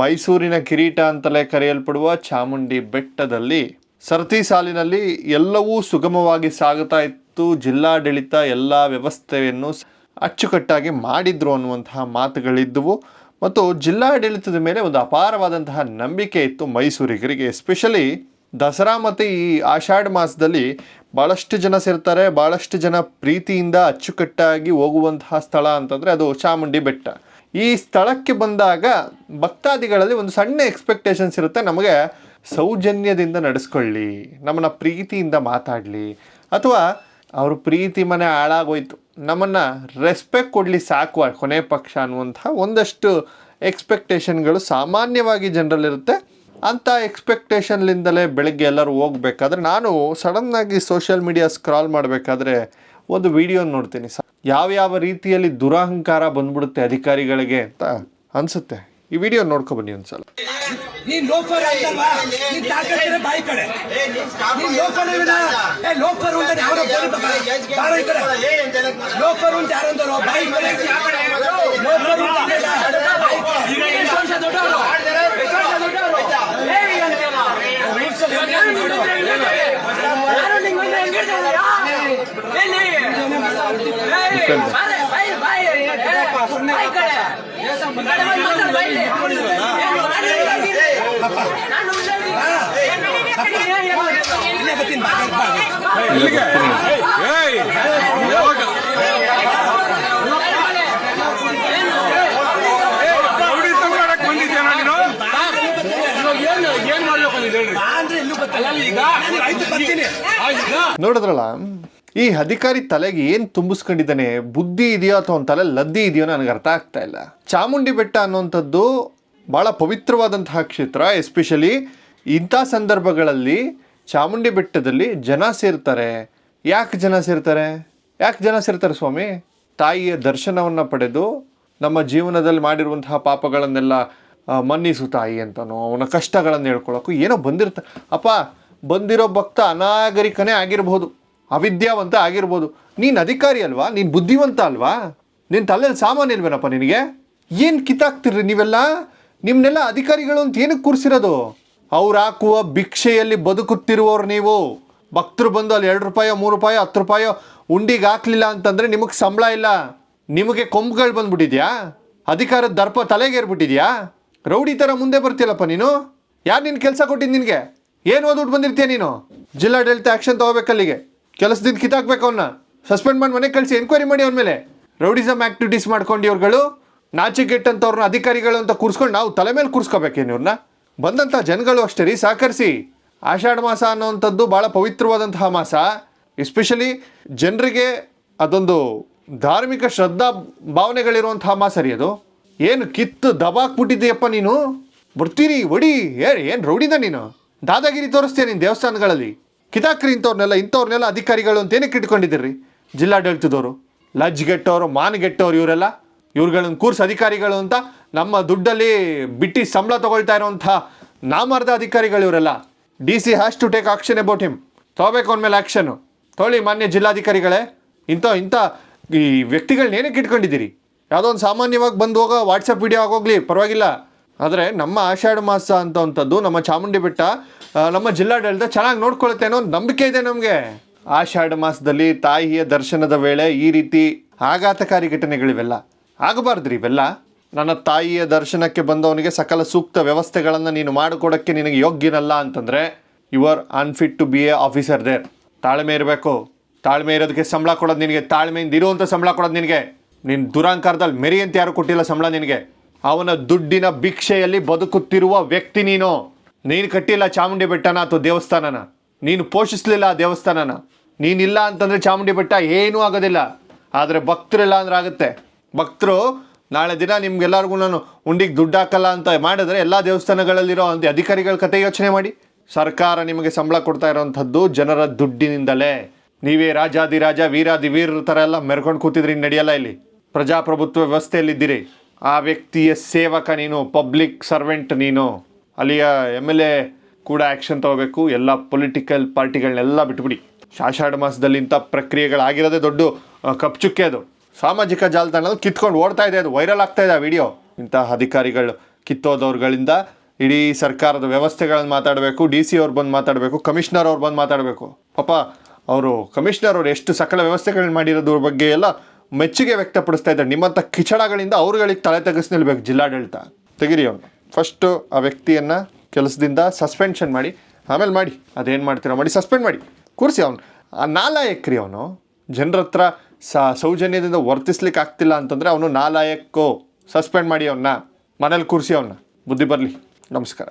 ಮೈಸೂರಿನ ಕಿರೀಟ ಅಂತಲೇ ಕರೆಯಲ್ಪಡುವ ಚಾಮುಂಡಿ ಬೆಟ್ಟದಲ್ಲಿ ಸರತಿ ಸಾಲಿನಲ್ಲಿ ಎಲ್ಲವೂ ಸುಗಮವಾಗಿ ಸಾಗುತ್ತಾ ಇತ್ತು. ಜಿಲ್ಲಾಡಳಿತ ಎಲ್ಲ ವ್ಯವಸ್ಥೆಯನ್ನು ಅಚ್ಚುಕಟ್ಟಾಗಿ ಮಾಡಿದ್ರು ಅನ್ನುವಂತಹ ಮಾತುಗಳಿದ್ದವು. ಮತ್ತು ಜಿಲ್ಲಾಡಳಿತದ ಮೇಲೆ ಒಂದು ಅಪಾರವಾದಂತಹ ನಂಬಿಕೆ ಇತ್ತು ಮೈಸೂರಿಗರಿಗೆ. ಎಸ್ಪೆಷಲಿ ದಸರಾ ಮತ್ತು ಈ ಆಷಾಢ ಮಾಸದಲ್ಲಿ ಭಾಳಷ್ಟು ಜನ ಸೇರ್ತಾರೆ ಭಾಳಷ್ಟು ಜನ ಪ್ರೀತಿಯಿಂದ ಅಚ್ಚುಕಟ್ಟಾಗಿ ಹೋಗುವಂತಹ ಸ್ಥಳ ಅಂತಂದರೆ ಅದು ಚಾಮುಂಡಿ ಬೆಟ್ಟ. ಈ ಸ್ಥಳಕ್ಕೆ ಬಂದಾಗ ಭಕ್ತಾದಿಗಳಲ್ಲಿ ಒಂದು ಸಣ್ಣ ಎಕ್ಸ್ಪೆಕ್ಟೇಷನ್ಸ್ ಇರುತ್ತೆ. ನಮಗೆ ಸೌಜನ್ಯದಿಂದ ನಡೆಸ್ಕೊಳ್ಳಿ, ನಮ್ಮನ್ನ ಪ್ರೀತಿಯಿಂದ ಮಾತಾಡಲಿ, ಅಥವಾ ಅವ್ರ ಪ್ರೀತಿ ಮನೆ ಹಾಳಾಗೋಯ್ತು. ನಮ್ಮನ್ನು ರೆಸ್ಪೆಕ್ಟ್ ಕೊಡಲಿ ಸಾಕು ಕೊನೆ ಪಕ್ಷ ಅನ್ನುವಂತಹ ಒಂದಷ್ಟು ಎಕ್ಸ್ಪೆಕ್ಟೇಷನ್ಗಳು ಸಾಮಾನ್ಯವಾಗಿ ಜನರಲ್ಲಿರುತ್ತೆ ಅಂಥ ಎಕ್ಸ್ಪೆಕ್ಟೇಷನ್ಲಿಂದಲೇ ಬೆಳಗ್ಗೆ ಎಲ್ಲರೂ ಹೋಗ್ಬೇಕಾದ್ರೆ ನಾನು ಸಡನ್ನಾಗಿ ಸೋಷಿಯಲ್ ಮೀಡಿಯಾ ಸ್ಕ್ರಾಲ್ ಮಾಡಬೇಕಾದ್ರೆ ಒಂದು ವಿಡಿಯೋ ನೋಡ್ತೀನಿ. ಯಾವ್ಯಾವ ರೀತಿಯಲ್ಲಿ ದುರಹಂಕಾರ ಬಂದ್ಬಿಡುತ್ತೆ ಅಧಿಕಾರಿಗಳಿಗೆ ಅಂತ ಅನ್ಸುತ್ತೆ. ಈ ವಿಡಿಯೋ ನೋಡ್ಕೊ ಬನ್ನಿ ಒಂದ್ಸಲ. ನೀನ್ ಲೋಫರ್ ಅಂತಲ್ವಾ? ನೀನ್ ತಾಕತ್ತಿರ ಬಾಯಿ ಕಡೆ. ನೀನ್ ಲೋಫರ್ ಇವನ? ಏ ಲೋಫರ್ ಅಂತ ಯಾರೋ ಬೋಲಿ ಬಾರೋ ಈ ಕಡೆ. ಲೋಫರ್ ಅಂತ ಯಾರಂದರೋ ಬಾಯಿ ಕಡೆ. ಲೋಫರ್ ಬರ್ತೀನಿ ನೋಡಿದ್ರಲ್ಲ ಈ ಅಧಿಕಾರಿ ತಲೆಗೆ ಏನು ತುಂಬಿಸ್ಕೊಂಡಿದ್ದಾನೆ? ಬುದ್ಧಿ ಇದೆಯೋ ಅಥವಾ ಒಂದು ತಲೆ ಲದ್ದಿ ಇದೆಯೋ ನನಗೆ ಅರ್ಥ ಆಗ್ತಾ ಇಲ್ಲ. ಚಾಮುಂಡಿ ಬೆಟ್ಟ ಅನ್ನುವಂಥದ್ದು ಭಾಳ ಪವಿತ್ರವಾದಂತಹ ಕ್ಷೇತ್ರ ಎಸ್ಪೆಷಲಿ ಇಂಥ ಸಂದರ್ಭಗಳಲ್ಲಿ ಚಾಮುಂಡಿ ಬೆಟ್ಟದಲ್ಲಿ ಜನ ಸೇರ್ತಾರೆ. ಯಾಕೆ ಜನ ಸೇರ್ತಾರೆ? ಯಾಕೆ ಜನ ಸೇರ್ತಾರೆ ಸ್ವಾಮಿ? ತಾಯಿಯ ದರ್ಶನವನ್ನು ಪಡೆದು ನಮ್ಮ ಜೀವನದಲ್ಲಿ ಮಾಡಿರುವಂತಹ ಪಾಪಗಳನ್ನೆಲ್ಲ ಮನ್ನಿಸು ತಾಯಿ ಅಂತನೋ, ಅವನ ಕಷ್ಟಗಳನ್ನು ಹೇಳ್ಕೊಳ್ಳೋಕ್ಕೂ ಏನೋ ಬಂದಿರ್ತ, ಅಪ್ಪ, ಬಂದಿರೋ ಭಕ್ತ ಅನಾಗರಿಕನೇ ಆಗಿರ್ಬೋದು. ಅವಿದ್ಯಾವಂತ ಆಗಿರ್ಬೋದು. ನೀನು ಅಧಿಕಾರಿ ಅಲ್ವಾ? ನೀನು ಬುದ್ಧಿವಂತ ಅಲ್ವಾ? ನಿನ್ನ ತಲೆಯಲ್ಲಿ ಸಾಮಾನ್ಯ ಇಲ್ವೇನಪ್ಪ ನಿನಗೆ? ಏನು ಕಿತ್ತಾಕ್ತಿರ್ರಿ ನೀವೆಲ್ಲ? ನಿಮ್ಮನ್ನೆಲ್ಲ ಅಧಿಕಾರಿಗಳು ಅಂತ ಏನಕ್ಕೆ ಕೂರಿಸಿರೋದು? ಅವ್ರು ಹಾಕುವ ಭಿಕ್ಷೆಯಲ್ಲಿ ಬದುಕುತ್ತಿರುವವ್ರು ನೀವು. ಭಕ್ತರು ಬಂದು ಅಲ್ಲಿ ಎರಡು ರೂಪಾಯೋ, ಮೂರು ರೂಪಾಯೋ, ಹತ್ತು ರೂಪಾಯೋ ಉಂಡಿಗೆ ಹಾಕ್ಲಿಲ್ಲ ಅಂತಂದರೆ ನಿಮಗೆ ಸಂಬಳ ಇಲ್ಲ. ನಿಮಗೆ ಕೊಂಬುಗಳು ಬಂದ್ಬಿಟ್ಟಿದ್ಯಾ? ಅಧಿಕಾರದ ದರ್ಪ ತಲೆಗೇರ್ಬಿಟ್ಟಿದ್ಯಾ ರೌಡಿ ಥರ ಮುಂದೆ ಬರ್ತೀಯಲ್ಲಪ್ಪ ನೀನು? ಯಾರು ನಿನ್ನ ಕೆಲಸ ಕೊಟ್ಟಿದ್ದು ನಿನಗೆ? ಏನು ಓದ್ಬಿಟ್ಟು ಬಂದಿರ್ತೀಯ ನೀನು? ಜಿಲ್ಲಾಡಳಿತ ಆ್ಯಕ್ಷನ್ ತಗೋಬೇಕಲ್ಲಿಗೆ. ಕೆಲಸದಿಂದ ಕಿತ್ತಾಕ್ಬೇಕು ಅವನ್ನ ಸಸ್ಪೆಂಡ್ ಮಾಡಿ ಮನೆಗೆ ಕಳಿಸಿ ಎನ್ಕ್ವೈರಿ ಮಾಡಿ ಅವನ ಮೇಲೆ. ರೌಡಿಸಮ್ ಆ್ಯಕ್ಟಿವಿಟೀಸ್ ಮಾಡ್ಕೊಂಡು ಇವ್ರುಗಳು ನಾಚಿಕೆಟ್ಟಂಥವ್ರನ್ನ ಅಧಿಕಾರಿಗಳು ಅಂತ ಕೂರಿಸ್ಕೊಂಡು ನಾವು ತಲೆ ಮೇಲೆ ಕೂರಿಸ್ಕೋಬೇಕೇನು ಇವ್ರನ್ನ ಬಂದಂಥ ಜನಗಳು ಅಷ್ಟೇ ರೀ ಸಹಕರಿಸಿ ಆಷಾಢ ಮಾಸ ಅನ್ನೋವಂಥದ್ದು ಭಾಳ ಪವಿತ್ರವಾದಂತಹ ಮಾಸ. ಎಸ್ಪೆಷಲಿ ಜನರಿಗೆ ಅದೊಂದು ಧಾರ್ಮಿಕ ಶ್ರದ್ಧಾ ಭಾವನೆಗಳಿರುವಂತಹ ಮಾಸ ರೀ ಅದು. ಏನು ಕಿತ್ತು ದಬಾಕ್ಬಿಟ್ಟಿದ್ದೀಯಪ್ಪ ನೀನು? ಬರ್ತೀರಿ ಒಡಿ ಏನು ರೌಡಿದ ನೀನು? ದಾದಾಗಿರಿ ತೋರಿಸ್ತೀಯ ನೀನು ದೇವಸ್ಥಾನಗಳಲ್ಲಿ. ಕಿತಾಕ್ರಿ ಇಂಥವ್ರನ್ನೆಲ್ಲ ಇಂಥವ್ರನ್ನೆಲ್ಲ ಅಧಿಕಾರಿಗಳು ಅಂತ ಏನಕ್ಕೆ ಇಟ್ಕೊಂಡಿದ್ದೀರಿ? ಜಿಲ್ಲಾಡಳಿತದವರು ಲಜ್ಗೆಟ್ಟವರು ಮಾನಗೆಟ್ಟವ್ರು ಇವರೆಲ್ಲ, ಇವ್ರುಗಳನ್ನ ಕೂರ್ಸ್ ಅಧಿಕಾರಿಗಳು ಅಂತ ನಮ್ಮ ದುಡ್ಡಲ್ಲಿ ಬಿಟ್ಟು ಸಂಬಳ ತಗೊಳ್ತಾ ಇರೋವಂಥ ನಾಮಾರ್ಧ ಅಧಿಕಾರಿಗಳು ಇವರೆಲ್ಲ. D C has to take action about him ತೊಗೋಬೇಕು ಅಂದಮೇಲೆ ಮೇಲೆ ಆ್ಯಕ್ಷನು ತೊಗೊಳ್ಳಿ ಮಾನ್ಯ ಜಿಲ್ಲಾಧಿಕಾರಿಗಳೇ, ಇಂಥ ಇಂಥ ಈ ವ್ಯಕ್ತಿಗಳನ್ನ ಏನಕ್ಕೆ ಇಟ್ಕೊಂಡಿದ್ದೀರಿ? ಯಾವುದೋ ಒಂದು ಸಾಮಾನ್ಯವಾಗಿ ಬಂದು ಹೋಗೋ ವಾಟ್ಸಪ್ ವೀಡಿಯೋ ಆಗೋಗ್ಲಿ, ಪರವಾಗಿಲ್ಲ. ಆದರೆ ನಮ್ಮ ಆಷಾಢ ಮಾಸ ಅಂತವಂಥದ್ದು ನಮ್ಮ ಚಾಮುಂಡಿ ಬೆಟ್ಟ ನಮ್ಮ ಜಿಲ್ಲಾಡಳಿತ ಚೆನ್ನಾಗಿ ನೋಡ್ಕೊಳುತ್ತೆ ಅನ್ನೋ ಒಂದು ನಂಬಿಕೆ ಇದೆ ನಮಗೆ. ಆಷಾಢ ಮಾಸದಲ್ಲಿ ತಾಯಿಯ ದರ್ಶನದ ವೇಳೆ ಈ ರೀತಿ ಆಘಾತಕಾರಿ ಘಟನೆಗಳಿವೆಲ್ಲ ಆಗಬಾರ್ದ್ರಿ ಇವೆಲ್ಲ. ನನ್ನ ತಾಯಿಯ ದರ್ಶನಕ್ಕೆ ಬಂದವನಿಗೆ ಸಕಲ ಸೂಕ್ತ ವ್ಯವಸ್ಥೆಗಳನ್ನು ನೀನು ಮಾಡಿಕೊಡೋಕ್ಕೆ ನಿನಗೆ ಯೋಗ್ಯನಲ್ಲ ಅಂತಂದರೆ you are unfit to be a officer there ತಾಳ್ಮೆ ಇರಬೇಕು. ತಾಳ್ಮೆ ಇರೋದಕ್ಕೆ ಸಂಬಳ ಕೊಡೋದು ನಿನಗೆ. ತಾಳ್ಮೆಯಿಂದ ಇರುವಂಥ ಸಂಬಳ ಕೊಡೋದು ನಿನಗೆ. ನಿನ್ನ ದುರಾಂಕಾರದಲ್ಲಿ ಮೆರಿ ಅಂತ ಯಾರು ಕೊಟ್ಟಿಲ್ಲ ಸಂಬಳ ನಿನಗೆ. ಅವನ ದುಡ್ಡಿನ ಭಿಕ್ಷೆಯಲ್ಲಿ ಬದುಕುತ್ತಿರುವ ವ್ಯಕ್ತಿ ನೀನು. ನೀನು ಕಟ್ಟಿಲ್ಲ ಚಾಮುಂಡಿ ಬೆಟ್ಟನ ಅಥವಾ ದೇವಸ್ಥಾನನ. ನೀನು ಪೋಷಿಸಲಿಲ್ಲ ಆ ದೇವಸ್ಥಾನನ. ನೀನಿಲ್ಲ ಅಂತಂದರೆ ಚಾಮುಂಡಿ ಬೆಟ್ಟ ಏನೂ ಆಗೋದಿಲ್ಲ. ಆದರೆ ಭಕ್ತರಿಲ್ಲ ಅಂದ್ರೆ ಆಗುತ್ತೆ. ಭಕ್ತರು ನಾಳೆ ದಿನ ನಿಮ್ಗೆಲ್ಲರಿಗೂ ನಾನು ಉಂಡಿಗೆ ದುಡ್ಡು ಹಾಕಲ್ಲ ಅಂತ ಮಾಡಿದ್ರೆ ಎಲ್ಲ ದೇವಸ್ಥಾನಗಳಲ್ಲಿರೋ ಅಂತ ಅಧಿಕಾರಿಗಳ ಕತೆ ಯೋಚನೆ ಮಾಡಿ. ಸರ್ಕಾರ ನಿಮಗೆ ಸಂಬಳ ಕೊಡ್ತಾ ಇರೋವಂಥದ್ದು ಜನರ ದುಡ್ಡಿನಿಂದಲೇ. ನೀವೇ ರಾಜಾದಿರಾಜ ವೀರಾದಿ ವೀರರ ಥರ ಎಲ್ಲ ಮೆರ್ಕೊಂಡು ಕೂತಿದ್ರಿ ನಡೆಯಲ್ಲ ಇಲ್ಲಿ. ಪ್ರಜಾಪ್ರಭುತ್ವ ವ್ಯವಸ್ಥೆಯಲ್ಲಿದ್ದೀರಿ. ಆ ವ್ಯಕ್ತಿಯ ಸೇವಕ ನೀನು ಪಬ್ಲಿಕ್ ಸರ್ವೆಂಟ್ ನೀನು, ಅಲ್ಲಿಯ ಎಂ ಎಲ್ ಎ ಕೂಡ ಆ್ಯಕ್ಷನ್ ತಗೋಬೇಕು. ಎಲ್ಲ ಪೊಲಿಟಿಕಲ್ ಪಾರ್ಟಿಗಳನ್ನೆಲ್ಲ ಬಿಟ್ಬಿಡಿ. ಶಾಷಾಢ ಮಾಸದಲ್ಲಿ ಇಂಥ ಪ್ರಕ್ರಿಯೆಗಳಾಗಿರೋದೇ ದೊಡ್ಡ ಕಪ್ಚುಕ್ಕೆ ಅದು. ಸಾಮಾಜಿಕ ಜಾಲತಾಣದಲ್ಲಿ ಕಿತ್ಕೊಂಡು ಓಡ್ತಾ ಇದೆ ಅದು. ವೈರಲ್ ಆಗ್ತಾ ಇದೆ ಆ ವಿಡಿಯೋ ಇಂತಹ ಅಧಿಕಾರಿಗಳು ಕಿತ್ತೋದವ್ರುಗಳಿಂದ ಇಡೀ ಸರ್ಕಾರದ ವ್ಯವಸ್ಥೆಗಳನ್ನು ಮಾತಾಡಬೇಕು ಡಿ ಸಿ ಅವ್ರು ಬಂದು ಮಾತಾಡಬೇಕು ಕಮಿಷ್ನರ್ ಅವ್ರು ಬಂದು ಮಾತಾಡಬೇಕು. ಪಾಪ, ಅವರು ಕಮಿಷ್ನರ್ ಅವರು ಎಷ್ಟು ಸಕಲ ವ್ಯವಸ್ಥೆಗಳನ್ನ ಮಾಡಿರೋದ್ರ ಬಗ್ಗೆ ಎಲ್ಲ ಮೆಚ್ಚುಗೆ ವ್ಯಕ್ತಪಡಿಸ್ತಾ ಇದ್ದಾರೆ. ನಿಮ್ಮಂಥ ಕಿಚಡಗಳಿಂದ ಅವ್ರುಗಳಿಗೆ ತಲೆ ತೆಗೆಸ್ ನಿಲ್ಬೇಕು ಜಿಲ್ಲಾಡಳಿತ. ತೆಗಿರಿ ಅವನು ಫಸ್ಟು ಆ ವ್ಯಕ್ತಿಯನ್ನು ಕೆಲಸದಿಂದ ಸಸ್ಪೆನ್ಷನ್ ಮಾಡಿ, ಆಮೇಲೆ ಮಾಡಿ, ಅದೇನು ಮಾಡ್ತೀರೋ ಮಾಡಿ ಸಸ್ಪೆಂಡ್ ಮಾಡಿ. ಕೂರಿಸಿ ಅವನು. ಆ ನಾಲಾಯಕ್ರಿ ಅವನು. ಜನರ ಹತ್ರ ಸೌಜನ್ಯದಿಂದ ವರ್ತಿಸ್ಲಿಕ್ಕೆ ಆಗ್ತಿಲ್ಲ ಅಂತಂದರೆ ಅವನು ನಾಲಾಯಕ್ಕೋ. ಸಸ್ಪೆಂಡ್ ಮಾಡಿ ಅವನ್ನ ಮನೇಲಿ ಕೂರಿಸಿ ಅವನ್ನ ಬುದ್ಧಿ ಬರಲಿ. ನಮಸ್ಕಾರ.